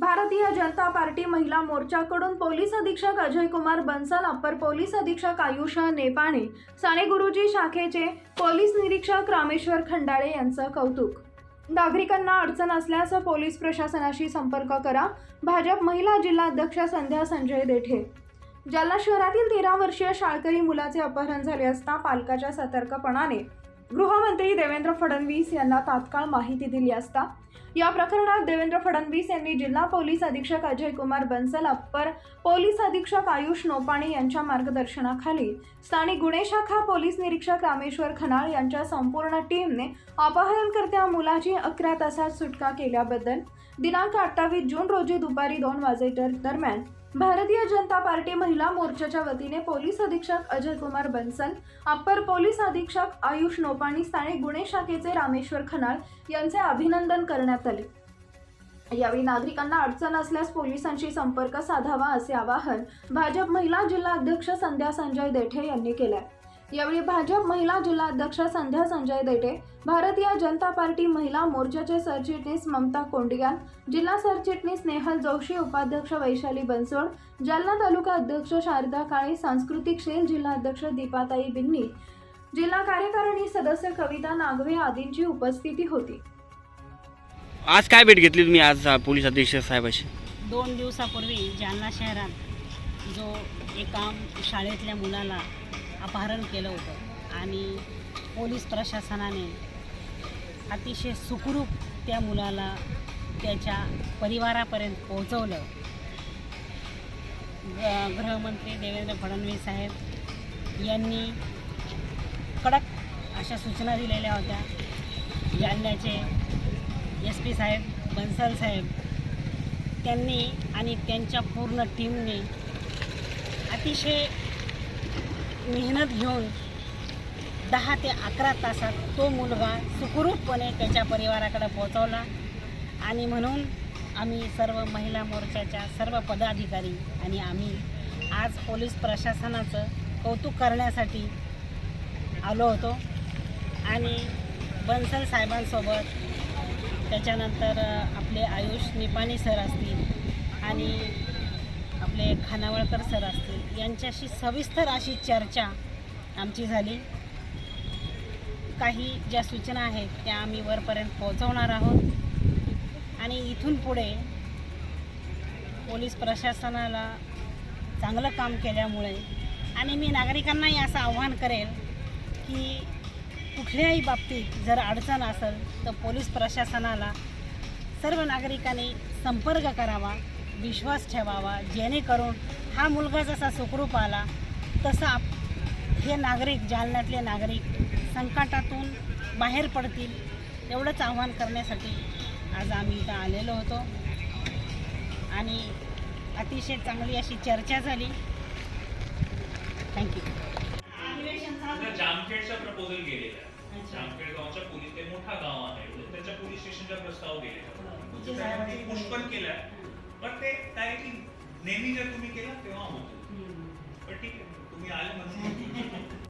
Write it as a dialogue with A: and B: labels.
A: Bharatiya Janata party महिला मोर्चाकडून police अधीक्षक अजय कुमार बन्सल अप्पर पोलीस अधीक्षक आयुष नेपाणे साने गुरुजी शाखेचे पोलीस निरीक्षक रामेश्वर खंडाळे यांचं कौतुक. नागरिकांना अडचण असल्यास पोलीस प्रशासनाशी संपर्क करा. भाजप महिला जिल्हाध्यक्ष संध्या संजय देठे. जालना शहरातील तेरा वर्षीय शाळकरी मुलाचे अपहरण झाले असता पालकाच्या सतर्कपणाने गृहमंत्री देवेंद्र फडणवीस यांना तात्काळ माहिती दिली असता या प्रकरणात देवेंद्र फडणवीस यांनी जिल्हा पोलीस अधीक्षक अजय कुमार बन्सल अप्पर पोलीस अधीक्षक आयुष नोपाणे यांच्या मार्गदर्शनाखाली स्थानिक गुन्हे शाखा पोलीस निरीक्षक रामेश्वर खनाळ यांच्या संपूर्ण टीमने अपहरणकर्त्या मुलाची अकरा तासात सुटका केल्याबद्दल दिनांक अठ्ठावीस जून रोजी दुपारी दोन वाजेच्या दरम्यान भारतीय जनता पार्टी महिला मोर्चाच्या वतीने पोलीस अधीक्षक अजय कुमार बन्सल अप्पर पोलीस अधीक्षक आयुष नोपाणी स्थानिक गुन्हे शाखेचे रामेश्वर खनाळ यांचे अभिनंदन करण्यात आले. यावेळी नागरिकांना अडचण असल्यास पोलिसांशी संपर्क साधावा असे आवाहन भाजप महिला जिल्हा अध्यक्ष संध्या संजय देठे यांनी केले यावेळी भाजप महिला जिल्हा अध्यक्ष संध्या संजय देठे भारतीय जनता पार्टी महिला मोर्चाचे सरचिटणीस ममता कोंडियान जिल्हा सरचिटणीस नेहल जोशी उपाध्यक्ष वैशाली बनसोड जालना तालुका अध्यक्ष शारदा काळे सांस्कृतिक शेल जिल्हा अध्यक्ष दीपाताई बिन्नी जिल्हा कार्यकारिणी सदस्य कविता नागवे आदींची उपस्थिती होती.
B: आज काय भेट घेतली तुम्ही आज पोलीस अधीक्षक साहेबाशी?
C: दोन दिवसापूर्वी जालना शहरात जो एका शाळेतल्या मुलाला अपहरण केलं होतं. आणि पोलीस प्रशासनाने अतिशय सुखरूप त्या मुलाला त्याच्या परिवारापर्यंत पोहोचवलं. ग- गृहमंत्री देवेंद्र फडणवीस साहेब यांनी कडक अशा सूचना दिलेल्या होत्या. जालन्याचे एस पी साहेब बन्सल साहेब त्यांनी आणि त्यांच्या पूर्ण टीमने अतिशय मेहनत घेऊन दहा ते अकरा तासात तो मुलगा सुखरूपपणे त्याच्या परिवाराकडे पोहोचवला आणि म्हणून आम्ही सर्व महिला मोर्चाच्या सर्व पदाधिकारी आणि आम्ही आज पोलीस प्रशासनाचं कौतुक करण्यासाठी आलो होतो. आणि बन्सल साहेबांसोबत त्याच्यानंतर आपले आयुष निपाणी सर असतील आणि आपले खानावळकर सर असतील यांच्याशी सविस्तर अशी चर्चा आमची झाली. काही ज्या सूचना आहेत त्या आम्ही वरपर्यंत पोहोचवणार आहोत. आणि इथून पुढे पोलीस प्रशासनाला चांगलं काम केल्यामुळे आणि मी नागरिकांनाही असं आव्हान करेल की कुठल्याही बाबतीत जर अडचण असेल तर पोलीस प्रशासनाला सर्व नागरिकांनी संपर्क करावा. विश्वास ठेवावा जेणेकरून हा मुलगा जसा सुखरूप आला तसा आप- हे नागरिक जालन्यातले नागरिक संकटातून बाहेर पडतील एवढंच आव्हान करण्यासाठी आज आम्ही इथं आलेलो होतो. आणि अतिशय चांगली अशी चर्चा झाली. थँक्यू
D: जामखेडचा प्रपोजल गेलेला जामखेड गावच्या पोलीस ते मोठा गाव आहे. त्याच्या पोलीस स्टेशनचा प्रस्ताव गेलेला पुश पण केलाय. काय की नेहमी जर तुम्ही केलं तेव्हा होतं. पण ठीक आहे तुम्ही आले म्हणजे